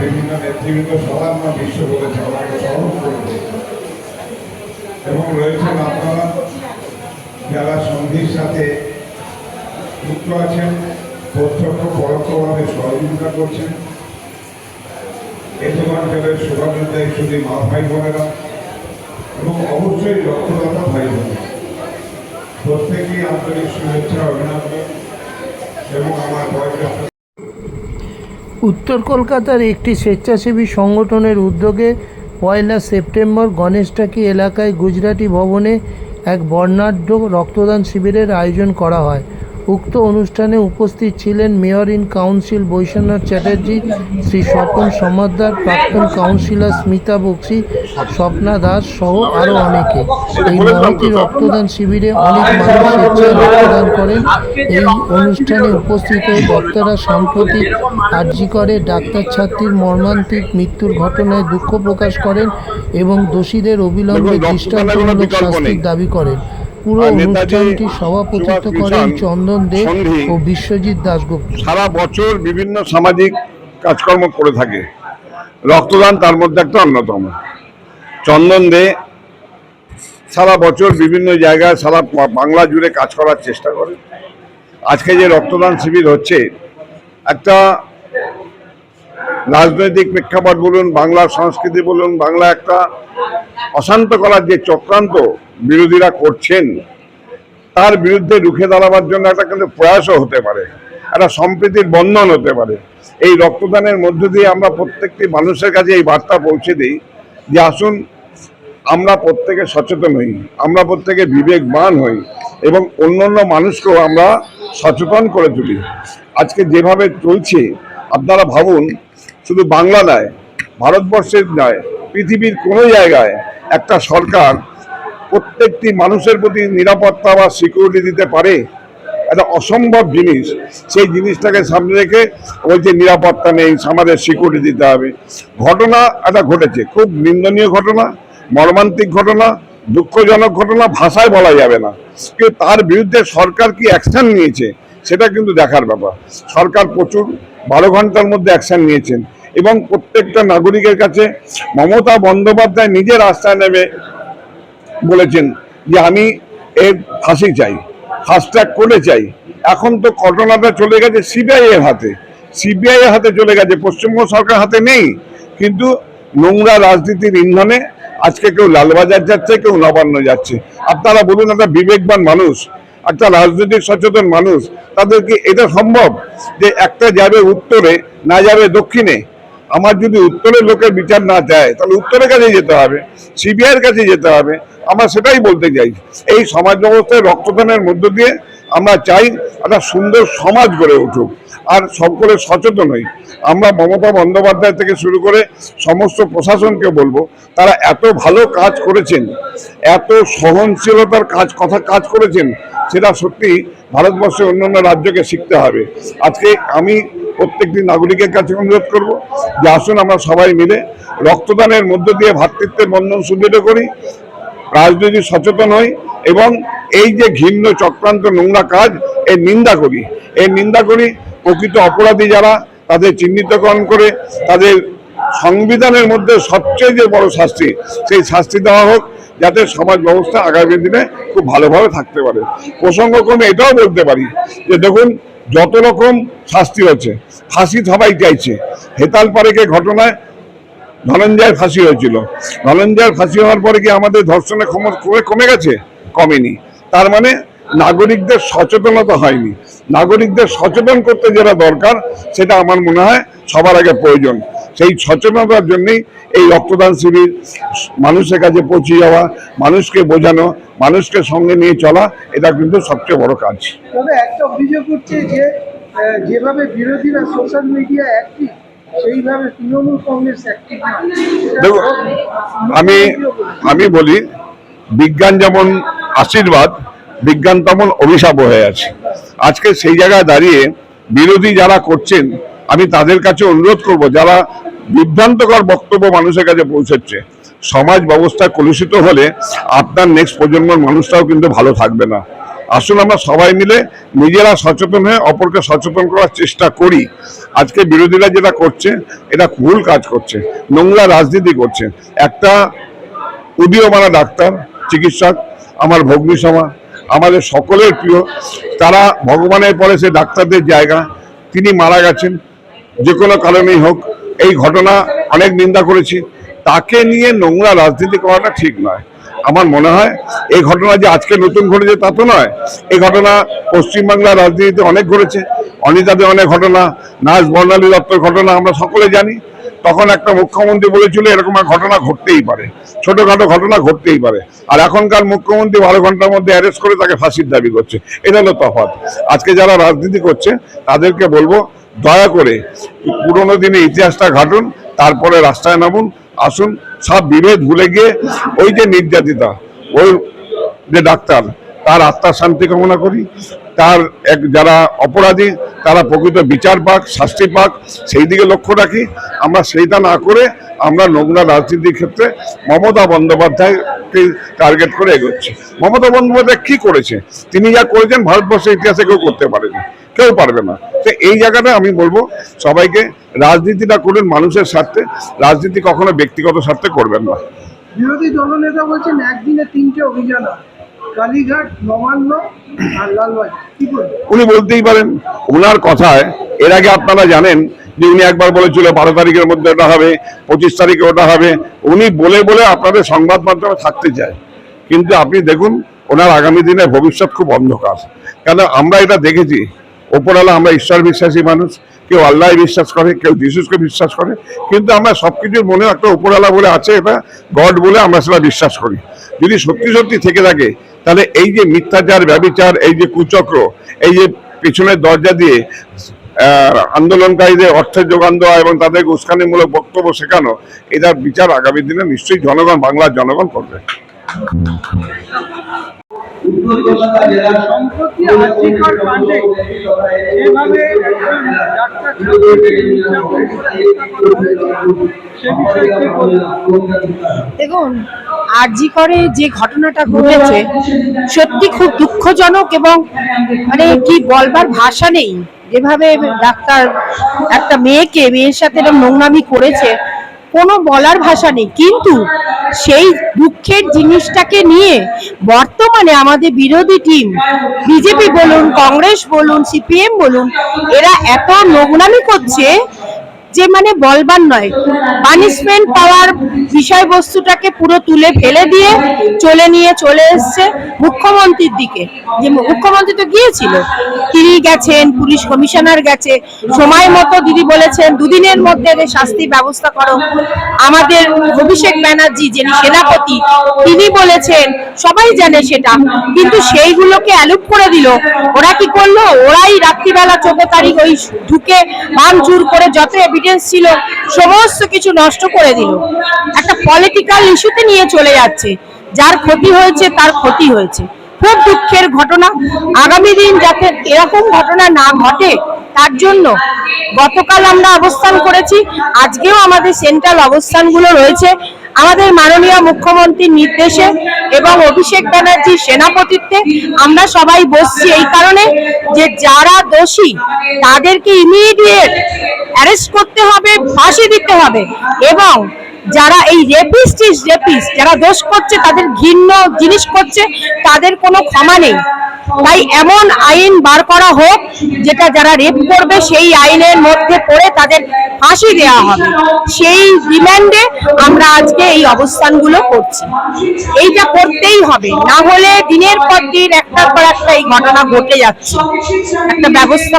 বিভিন্ন নেতৃবৃন্দ সবার নাম বিশ্ব বলেছে আমাকে স্মরণ করবে এবং রয়েছেন আপনারা যারা সন্ধির সাথে যুক্ত আছেন, প্রত্যক্ষ পরোক্ষভাবে সহযোগিতা করছেন। এই অঞ্চলের শুভানুদ্দায়ী শুধু মা ভাই বোনেরা এবং অবশ্যই রক্তদাতা ভাই বোনেরা। প্রত্যেকেই আন্তরিক শুভেচ্ছা, অভিনন্দন এবং আমার বয়োজ্যেষ্ঠ উত্তর কলকাতার একটি স্বেচ্ছাসেবী সংগঠনের উদ্যোগে পয়লা সেপ্টেম্বর গণেশটাকি এলাকায় গুজরাটি ভবনে এক বর্ণাঢ্য রক্তদান শিবিরের আয়োজন করা হয়। উক্ত অনুষ্ঠানে উপস্থিত ছিলেন mayor in council Baishnath Chatterjee Shri Swapan Samaddar প্রাক্তন কাউন্সিলর স্মিতা বক্সি স্বপ্না দাস সহ আরও অনেকে। এই মহতি রক্তদান শিবিরে অনেক মানুষ স্বেচ্ছায় রক্তদান করেন। এই অনুষ্ঠানে উপস্থিত হয়ে বক্তারা সাম্প্রতিক আর্জি করে ডাক্তার ছাত্রীর মর্মান্তিক মৃত্যুর ঘটনায় দুঃখ প্রকাশ করেন এবং দোষীদের অবিলম্বে দৃষ্টান্তমূলক শাস্তির দাবি করেন। পুরো অনুষ্ঠানটি সভাপতিত্ব করেন চন্দন দে ও বিশ্বজিৎ দাশগুপ্ত। সারা বছর বিভিন্ন সামাজিক কাজকর্ম করে থাকে। রক্তদান তার মধ্যে একটা অন্যতম। চন্দন দে সারা বছর বিভিন্ন জায়গায় সারা বাংলা জুড়ে কাজ করার চেষ্টা করে। আজকে যে রক্তদান শিবির হচ্ছে একটা রাজনৈতিক প্রেক্ষাপট বলুন, বাংলার সংস্কৃতি বলুন, বাংলা একটা অশান্ত করার যে চক্রান্ত বিরোধীরা করছেন, তার বিরুদ্ধে রুখে দাঁড়াবার জন্য একটা কিন্তু প্রয়াসও হতে পারে, একটা সম্প্রীতির বন্ধন হতে পারে। এই রক্তদানের মধ্য দিয়ে আমরা প্রত্যেকটি মানুষের কাছে এই বার্তা পৌঁছে দিই যে আসুন, আমরা প্রত্যেকে সচেতন হই, আমরা প্রত্যেকে বিবেকবান হই এবং অন্যান্য মানুষকেও আমরা সচেতন করে তুলি। আজকে যেভাবে চলছে, আপনারা ভাবুন শুধু বাংলা নয়, ভারতবর্ষের নয়, পৃথিবীর কোনো জায়গায় একটা সরকার প্রত্যেকটি মানুষের প্রতি নিরাপত্তা বা সিকিউরিটি দিতে পারে, একটা অসম্ভব জিনিস। সেই জিনিসটাকে সামনে রেখে বলছে নিরাপত্তা নেই, আমাদের সিকিউরিটি দিতে হবে। ঘটনা একটা ঘটেছে, খুব নিন্দনীয় ঘটনা, মর্মান্তিক ঘটনা, দুঃখজনক ঘটনা ভাষায় বলা যাবে না। কিন্তু তার বিরুদ্ধে সরকার কি অ্যাকশন নিয়েছে, সেটা কিন্তু দেখার ব্যাপার। সরকার প্রচুর বারো ঘণ্টার মধ্যে অ্যাকশন নিয়েছেন। এবং প্রত্যেকটা নাগরিকের কাছে মমতা বন্দ্যোপাধ্যায় নিজের আস্থায় নেমে বলেছেন যে আমি এর ফাঁসি চাই ফাস্ট ট্র্যাক করে চাই। এখন তো ঘটনাটা চলে গেছে সিবিআই এর হাতে। সিবিআই এর হাতে চলে গেছে, পশ্চিমবঙ্গ সরকার হাতে নেই। কিন্তু নোংরা রাজনীতির ইন্ধনে আজকে কেউ লালবাজার যাচ্ছে, কেউ নবান্ন যাচ্ছে। আপনারা বলুন, একটা বিবেকবান মানুষ, একটা রাজনৈতিক সচেতন মানুষ তাদের কি এটা সম্ভব যে একটা যাবে উত্তরে, না যাবে দক্ষিণে? আমার যদি উত্তরের লোকের বিচার না চায় তাহলে উত্তরের কাছে যেতে হবে, সিবিআইয়ের কাছে যেতে হবে। আমরা সেটাই বলতে চাই। এই সমাজ ব্যবস্থায় রক্তদানের মধ্য দিয়ে আমরা চাই একটা সুন্দর সমাজ গড়ে উঠুক। আর সকলে সচেতন হই। আমরা মমতা বন্দ্যোপাধ্যায় থেকে শুরু করে সমস্ত প্রশাসনকে বলব, তারা এত ভালো কাজ করেছেন, এত সহনশীলতার কাজ কথা কাজ করেছেন, সেটা সত্যি ভারতবর্ষের অন্যান্য রাজ্যকে শিখতে হবে। আজকে আমি প্রত্যেকটি নাগরিকের কাছে অনুরোধ করব যে আসুন আমরা সবাই মিলে রক্তদানের মধ্য দিয়ে ভ্রাতৃত্বের বন্ধন সুদৃঢ় করি, রাজনীতি সচেতন হই এবং এই যে ঘৃণ্য চক্রান্ত নোংরা কাজ, এর নিন্দা করি। এর নিন্দা করি প্রকৃত অপরাধী যারা, তাদের চিহ্নিতকরণ করে, তাদের সংবিধানের মধ্যে সবচেয়ে যে বড় শাস্তি, সেই শাস্তি দেওয়া হোক। যাতে সমাজ ব্যবস্থা আগামী দিনে খুব ভালোভাবে থাকতে পারে। প্রসঙ্গক্রমে এটাও বলতে পারি যে দেখুন, যত রকম শাস্তি হচ্ছে, ফাঁসি সবাই চাইছে। হেতাল পারেকে ঘটনায় ধনঞ্জয়ের ফাঁসি হয়েছিল। ধনঞ্জয়ের ফাঁসি হওয়ার পরে কি আমাদের ধর্ষণের ক্ষমতা কমে গেছে? কমেনি। তার মানে নাগরিকদের সচেতনতা হয়নি। নাগরিকদের সচেতন করতে যেটা দরকার, সেটা আমার মনে হয় সবার আগে প্রয়োজন। সেই সচেতনতার জন্যই এই রক্তদান শিবির মানুষের কাছে পৌঁছে যাওয়া মানুষকে বোঝানো মানুষকে সঙ্গে নিয়ে চলা এটা কিন্তু সবচেয়ে বড় কাজ। তবে একটা অভিযোগ যে যেভাবে বিরোধীরা সোশ্যাল মিডিয়া অ্যাক্টিভ সেইভাবে তৃণমূল কংগ্রেস আমি আমি বলি বিজ্ঞান যেমন আশীর্বাদ বিজ্ঞান তেমন অভিশাপ হয়ে আছে। আজকে সেই জায়গায় দাঁড়িয়ে বিরোধী যারা করছেন আমি তাদের কাছে অনুরোধ করব, যারা বিভ্রান্তকর বক্তব্য মানুষের কাছে পৌঁছচ্ছে, সমাজ ব্যবস্থা কলুষিত হলে আপনার নেক্সট প্রজন্মের মানুষটাও কিন্তু ভালো থাকবে না। আসুন আমরা সবাই মিলে নিজেরা সচেতন হয়ে অপরকে সচেতন করার চেষ্টা করি। আজকে বিরোধীরা যেটা করছে, এটা ভুল কাজ করছে, নোংরা রাজনীতি করছে। একটা উদীয়মানা ডাক্তার, চিকিৎসক, আমার ভগ্নী সমা, আমাদের সকলের প্রিয়, তারা ভগবানের পরে সে ডাক্তারদের জায়গা, তিনি মারা গেছেন। যে কোনো কারণেই হোক, এই ঘটনা অনেক নিন্দা করেছি। তাকে নিয়ে নোংরা রাজনীতি করাটা ঠিক নয়। আমার মনে হয়, এই ঘটনা যে আজকে নতুন ঘটেছে তা তো নয়। এই ঘটনা পশ্চিমবাংলার রাজনীতিতে অনেক ঘটেছে। অনিতাদের অনেক ঘটনা নাচ বর্ণালী দত্তর ঘটনা আমরা সকলে জানি। তখন একটা মুখ্যমন্ত্রী বলেছিল, এরকম ঘটনা ঘটতেই পারে। ছোটখাটো ঘটনা ঘটতেই পারে। আর এখনকার মুখ্যমন্ত্রী বারো ঘণ্টার মধ্যে অ্যারেস্ট করে তাকে ফাঁসির দাবি করছে। এটা হলো তফাৎ। আজকে যারা রাজনীতি করছে, তাদেরকে বলব দয়া করে পুরোনো দিনে ইতিহাসটা ঘাটুন, তারপরে রাস্তায় নামুন, আসুন, সব বিভেদ ভুলে গিয়ে ওই যে নির্যাতিতা, ওই যে ডাক্তার তার আত্মার শান্তি কামনা করি। তার এক যারা অপরাধী, তারা প্রকৃত বিচার পাক, শাস্তি পাক, সেই দিকে লক্ষ্য রাখি। আমরা সেইটা না করে আমরা নোংরা রাজনীতির ক্ষেত্রে মমতা বন্দ্যোপাধ্যায়কে টার্গেট করে এগোচ্ছি। মমতা বন্দ্যোপাধ্যায় কি করেছে? তিনি যা করেছেন ভারতবর্ষের ইতিহাসে কেউ করতে পারেনি কেউ পারবে না। তো এই জায়গাটা আমি বলব, সবাইকে রাজনীতিটা করুন মানুষের স্বার্থে, রাজনীতি কখনো ব্যক্তিগত স্বার্থে করবেন না। বিরোধী দলনেতা বলছেন, একদিনে তিনটে অভিযান উনি বলতেই পারেন ওনার কথায়, এর আগে আপনারা জানেন যে উনি একবার বলেছিল বারো তারিখের মধ্যে ওটা হবে, পঁচিশ তারিখে ওটা হবে। উনি বলে বলে আপনাদের সংবাদ মাধ্যমে থাকতে চায়। কিন্তু আপনি দেখুন, ওনার আগামী দিনে ভবিষ্যৎ খুব অন্ধকার। কেন আমরা এটা দেখেছি। ওপরওয়ালা আমরা ঈশ্বর বিশ্বাসী মানুষ, কেউ আল্লাহ বিশ্বাস করে, কেউ যিশুকে বিশ্বাস করে। কিন্তু আমরা সবকিছুর মনে একটা ওপরওয়ালা বলে আছে এটা, গড বলে আমরা সেটা বিশ্বাস করি। যদি সত্যি সত্যি থেকে থাকে তাহলে এই যে মিথ্যাচার, ব্যবিচার, এই যে কুচক্র, এই যে পিছনের দরজা দিয়ে আন্দোলনকারীদের অর্থের যোগান দেওয়া এবং তাদের উস্কানিমূলক বক্তব্য শেখানো, এটার বিচার আগামী দিনে নিশ্চয়ই জনগণ, বাংলার জনগণ করবে। সম্প্রতি আজিকার কাণ্ডে যেভাবে একজন ডাক্তার করে হত্যা করা হয়েছে, সে বিষয়ে কি দেখুন আরজি করে যে ঘটনাটা ঘটেছে সত্যি খুব দুঃখজনক এবং মানে কি বলবার ভাষা নেই। যেভাবে ডাক্তার একটা মেয়েকে মেয়ের সাথে এরকম নোংরামি করেছে কোনো বলার ভাষা নেই। কিন্তু সেই দুঃখের জিনিসটাকে নিয়ে বর্তমানে আমাদের বিরোধী টিম, বিজেপি বলুন, কংগ্রেস বলুন, সিপিএম বলুন, এরা এত নোংরামি করছে যে মানে বলবার নয়। পানিশমেন্ট পাওয়ার বিষয়বস্তুটাকে পুরো তুলে ফেলে দিয়ে চলে নিয়ে চলে এসছে মুখ্যমন্ত্রীর দিকে। যে মুখ্যমন্ত্রী তো গিয়েছিল। তিনি গেছেন, পুলিশ কমিশনার গেছে। সময় মতো দিদি বলেছেন, দুদিনের মধ্যে এদের শাস্তি ব্যবস্থা করো। আমাদের অভিষেক ব্যানার্জি, যিনি সেনাপতি, তিনি বলেছেন, সবাই জানে সেটা। কিন্তু সেইগুলোকে অ্যালুপ করে দিল। ওরা কি করল? ওরাই রাত্রিবেলা চোদ্দ তারিখ ওই ঢুকে ভাঙচুর করে যত এভিডেন্স ছিল, সমস্ত কিছু নষ্ট করে দিল। একটা পলিটিক্যাল ইস্যুতে নিয়ে চলে যাচ্ছে। যার ক্ষতি হয়েছে, তার ক্ষতি হয়েছে। খুব দুঃখের ঘটনা। আগামী দিন যাতে এরকম ঘটনা না ঘটে তার জন্য গতকাল আমরা অবস্থান করেছি। আজকেও আমাদের সেন্ট্রাল অবস্থানগুলো রয়েছে। আমাদের মাননীয় মুখ্যমন্ত্রীর নির্দেশে এবং অভিষেক ব্যানার্জির সেনাপতিত্বে আমরা সবাই বসছি এই কারণে যে যারা দোষী, তাদেরকে ইমিডিয়েট অ্যারেস্ট করতে হবে, ফাঁসি দিতে হবে এবং যারা এই রেপিস্ট ইস রেপিস্ট যারা দোষ করছে, তাদের ঘৃণ্য জিনিস করছে, তাদের কোনো ক্ষমা নেই। তাই এমন আইন বার করা হোক, যেটা যারা রেপ করবে, সেই আইনের মধ্যে পড়ে তাদের ফাঁসি দেওয়া হবে। সেই ডিমান্ডে আমরা আজকে এই অবস্থানগুলো করছি। এইটা করতেই হবে। না হলে দিনের পর দিন একটার পর একটা এই ঘটনা ঘটে যাচ্ছে। একটা ব্যবস্থা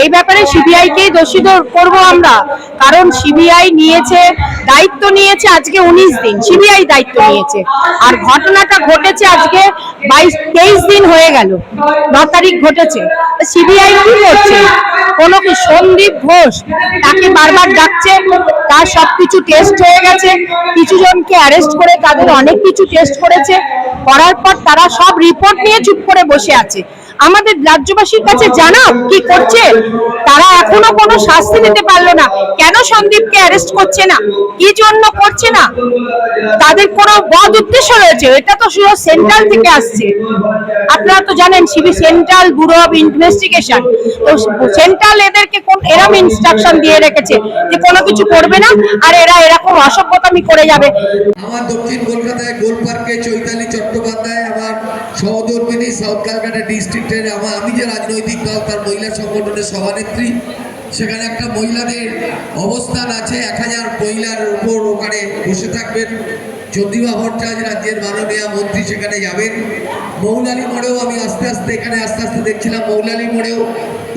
এই ব্যাপারে সিবিআই কেই দোষী করব আমরা। কারণ সিবিআই নিয়েছে দায়িত্ব নিয়েছে আজকে উনিশ দিন, সিবিআই দায়িত্ব নিয়েছে। আর ঘটনাটা ঘটেছে আজকে বাইশ, তেইশ দিন হয়ে গেল, ন তারিখ ঘটেছে। সিবিআই কি করছে? কোনো কি সন্দীপ ঘোষ তাকে বারবার ডাকছে? তার সবকিছু টেস্ট হয়ে গেছে। কিছু জনকে অ্যারেস্ট করে, তাদের অনেক কিছু টেস্ট করেছে। করার পর তারা সব রিপোর্ট নিয়ে চুপ করে বসে আছে। আমাদের রাজ্যবাসীর কাছে জানাও কি করছে। তারা এখনও কোনো শাস্তি দিতে পারল না। কেন সন্দীপকে অ্যারেস্ট করছে না? কি জন্য করছে না? তাদের কোনো বদ উদ্দেশ্য রয়েছে। এটা তো শুধু সেন্ট্রাল থেকে আসছে। আপনারা তো জানেন CB central bureau of investigation তো সেন্ট্রাল এদেরকে কোন এরকম ইনস্ট্রাকশন দিয়ে রেখেছে যে কোনো কিছু করবে না আর এরা এরকম অসভ্যতামি করে যাবে। আমার দক্ষিণ কলকাতায় গোল পার্কে চৈতালি চট্টোপাধ্যায়, আমার সহধর্মিনী সাউথ ক্যালকাটা ডিস্ট্রিক্টের আমার আমি যে রাজনৈতিক দল, তার মহিলা সংগঠনের সভানেত্রী, সেখানে একটা মহিলাদের অবস্থান আছে। এক হাজার মহিলার উপর ওখানে বসে থাকবেন। চন্দ্রিমা ভট্টাচার্য, রাজ্যের মাননীয় মন্ত্রী সেখানে যাবেন। মৌলালি মোড়েও আমি আস্তে আস্তে এখানে আস্তে আস্তে দেখছিলাম। মৌলালি মোড়েও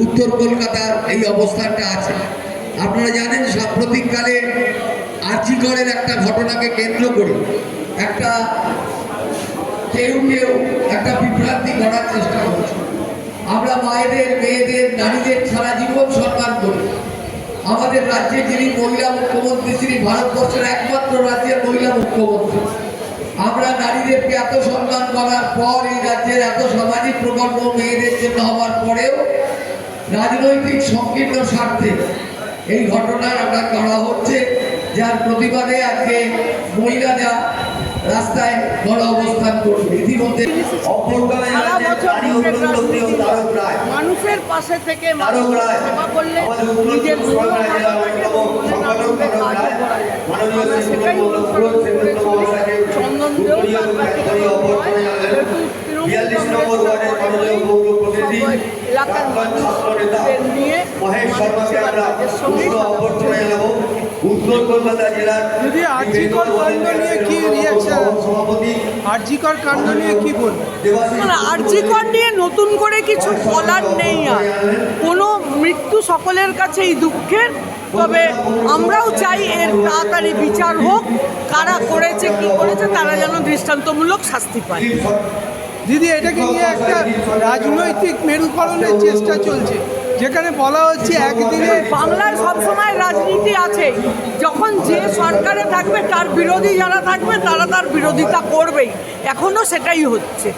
উত্তর কলকাতার এই অবস্থানটা আছে। আপনারা জানেন সাম্প্রতিককালে আর্জিগড়ের একটা ঘটনাকে কেন্দ্র করে একটা কেউ কেউ একটা বিভ্রান্তি করার চেষ্টা করছে আমরা মায়েদের, মেয়েদের, নারীদের সারা জীবন সম্মান করি। আমাদের রাজ্যে যিনি মহিলা মুখ্যমন্ত্রী, তিনি ভারতবর্ষের একমাত্র রাজ্যের মহিলা মুখ্যমন্ত্রী। আমরা নারীদেরকে এত সম্মান করার পর এই রাজ্যের এত সামাজিক প্রকল্প মেয়েদের জন্য হওয়ার পরেও রাজনৈতিক সংকীর্ণ স্বার্থে এই ঘটনা আমরা করা হচ্ছে, যার প্রতিবাদে আজকে মহিলারা রাস্তায় বড় অবস্থান করবে। ইতিমধ্যে মানুষের পাশে থেকে সেবা করলে নিজের সেটাই অনুসরণ করে চলি চন্দনদেও তার ব্যক্তিগত নয় যেহেতু তৃণমূল কংগ্রেস সবাই সবাই এলাকার মানুষদের নিয়ে মানুষ সেবার কাজের সঙ্গেই উত্তর কলকাতা জেলার আর্জিকর কাণ্ড নিয়ে কি reaction? সভাপতি আরজিকর কাণ্ড নিয়ে কি বলব নিয়ে নতুন করে কিছু বলার নেই আর। কোনো মৃত্যু সকলের কাছেই দুঃখের তবে আমরাও চাই এর তাড়াতাড়ি বিচার হোক কারা করেছে কি করেছে তারা যেন দৃষ্টান্তমূলক শাস্তি পায়। দিদি, এটাকে নিয়ে একটা রাজনৈতিক মেরুকরণের চেষ্টা চলছে। যেখানে বলা হচ্ছে একদিনে বাংলার সবসময় রাজনীতি আছে। যখন যে সরকারে থাকবে, তার বিরোধী যারা থাকবে, তারা তার বিরোধিতা করবেই। এখনও সেটাই হচ্ছে।